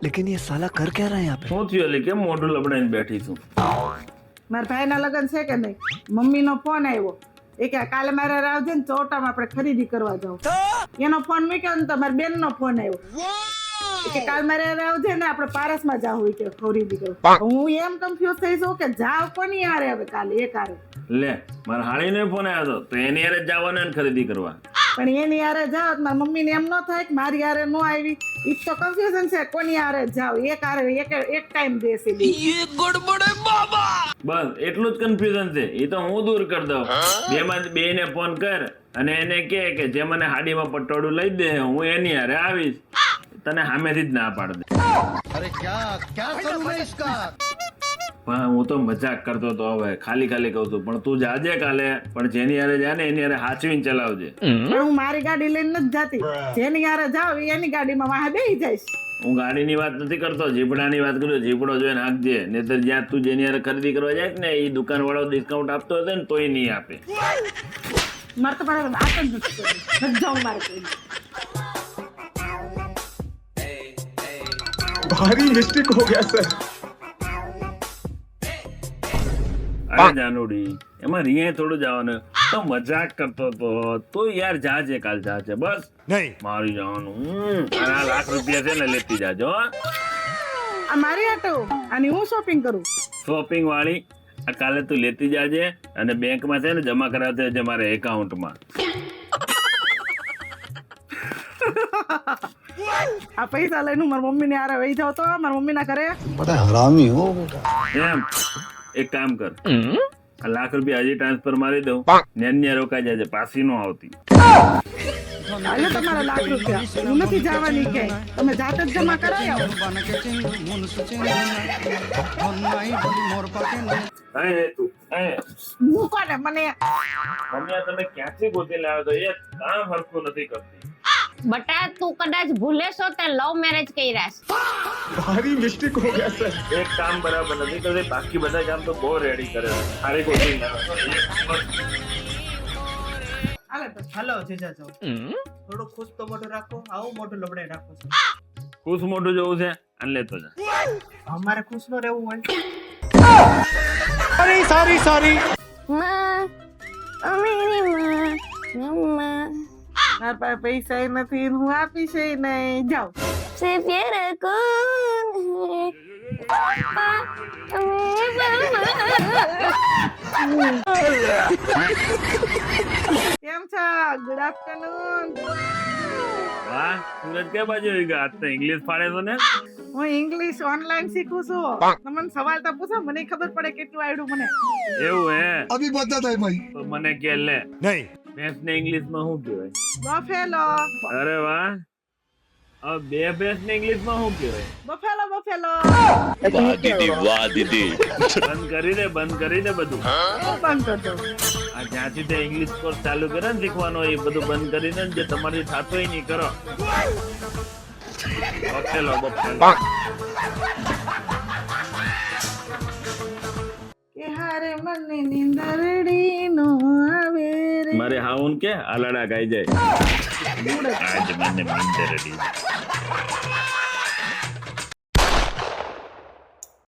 लेकिन ये साला कर क्या रहा है यहाँ पे શું થયું અલી કેમ મોઢું લબડાઈને બેઠી છું મારા ભાઈના લગ્ન છે કે નહીં મમ્મીનો ફોન આવ્યો એ કે કાલે મારે આવજે ને ચોટામાં આપણે ખરીદી કરવા જાવ એનો ફોન મૂક્યો ને તો મારી બેનનો ફોન આવ્યો એ કે કાલ મારે આવજે ને આપણે પારસમાં જાવ કે ખરીદી કરવા હું એમ કન્ફ્યુઝ થઈ છું કે જાવ કોની હારે હવે કાલે એક હારે લે મારા હાળીનો ફોન આવ્યો હતો તો એની હારે જ જવાનું ને ખરીદી કરવા પણ એની આરે જાઓ મારા મમ્મીને એમ ન થાય કે મારી આરે ન આવી. એ તો કન્ફ્યુઝન છે કોની આરે જાઓ? એક આરે એક એક ટાઈમ બેસી દી. ગડબડે બાબા! બસ એટલું જ કન્ફ્યુઝન છે. એ તો હું દૂર કર દઉં. બે માં બે ને ફોન કર અને એને કે કે જે મને હાડીમાં પટોડું લઈ દે હું એની આરે આવીશ. તને સામેથી જ ના પાડ દે. અરે ક્યાં ક્યાં કરું મેં ઇસકા પણ હું તો મજાક કરતો તો હવે ખાલી ખાલી કહું છું પણ તું જાજે કાલે પણ જેની હારે જા ને એની હારે હાચવીને ચલાવજે પણ હું મારી ગાડી લઈને નથી જાતી જેની હારે જાવ એની ગાડીમાં વાહે બેસી જઈશ હું ગાડીની વાત નથી કરતો જીપડાની વાત કરું જીપડો જોઈને હાંકજે નહીતર જ્યાં તું જેની હારે ખરીદી કરવા જાય ને એ દુકાન વાળો ડિસ્કાઉન્ટ આપતો હશે ને તોય નહીં આપે મારે તો મારે વાત જ નથી કરવી. નથી જાઉં મારે કોઈ भारी मिस्टेक हो गया सर જાનુડી એમાં રીએ થોડું જવાનું. તો મજાક કરતો તો તું યાર જાજે કાલ જાજે બસ. નહીં. મારી જવાનું આ લાખ રૂપિયા છે ને લેતી જાજો મારી આટો અને હું શોપિંગ કરું? શોપિંગ વાળી આ કાલે તું લેતી જાજે અને બેંક બેંકમાં છે ને જમા કરાવતો મારે એકાઉન્ટમાં આ પૈસા લઈને મારી મમ્મીને આરે વહી જાવ તો મારી મમ્મીના ઘરે. બધા હરામી હો બેટા. એમ. એક કામ કર. આ લાખ રૂપિયા આજે ટ્રાન્સફર મારી દઉં. નેન્યા રોકાઈ જાજે પાછી નો આવતી. હાલો તમારા લાખ રૂપિયા. હું નથી જવાની કે. તમે જાતે જ જમા કરાવી આવો. અહીં તું અહીં મૂકો ને મને મમ્મી તમે ક્યાંથી ગોતી લાવ્યો તો? એક કામ હરખું નથી કરતી. બટા તું કદાચ ભૂલે છો તે લવ મેરેજ કર્યા છે. ભારી મિસ્ટેક હો ગયા સર એક કામ બરાબર નથી કરે બાકી બધા કામ તો બહુ રેડી કરે સારી કોચિંગ હાલે બસ હલો થોડો ખુશ તો મોઢું રાખો. આવું મોઢું લબડે રાખો ખુશ મોઢું જોવું છે અને લેતો જા. અમારે ખુશ નો રહેવું હોય. સોરી સોરી સોરી મારા પાસે પૈસા નથી હું આપીશ નહીં જાઉં સે ફેર કોણ કેમ છો? ગુડ આફ્ટરનૂન વાહ સુરજ કે બાજુ ગયા? તો ઇંગ્લિશ ફાડે છો ને? હું ઇંગ્લિશ ઓનલાઈન શીખું છું. તમને સવાલ તો પૂછો મને ખબર પડે કેટલું આવડ્યું મને. એવું હે? અભી બતા થાય ભાઈ. તો મને કે લે. નહીં. ભેંસ ને ઇંગ્લિશમાં શું કહેવાય? બફેલો. અરે વાહ. હવે બે ભેંસ ને ઇંગ્લિશમાં શું કહેવાય? Buffalo buffalo. બંધ કરી દે બંધ કરી દે બધું. બંધ કર દો આ જ્યાંથી તે ઇંગ્લિશ કોર્સ ચાલુ કરે ને શીખવાનો એ બધું બંધ કરીને જે તમારી થતો નહીં કરો. Buffalo buffalo. કે હારે મને નિંદરડી નો મારે હાઉન કે આલાડા ગાઈ જાય. આજ મને મંદરડી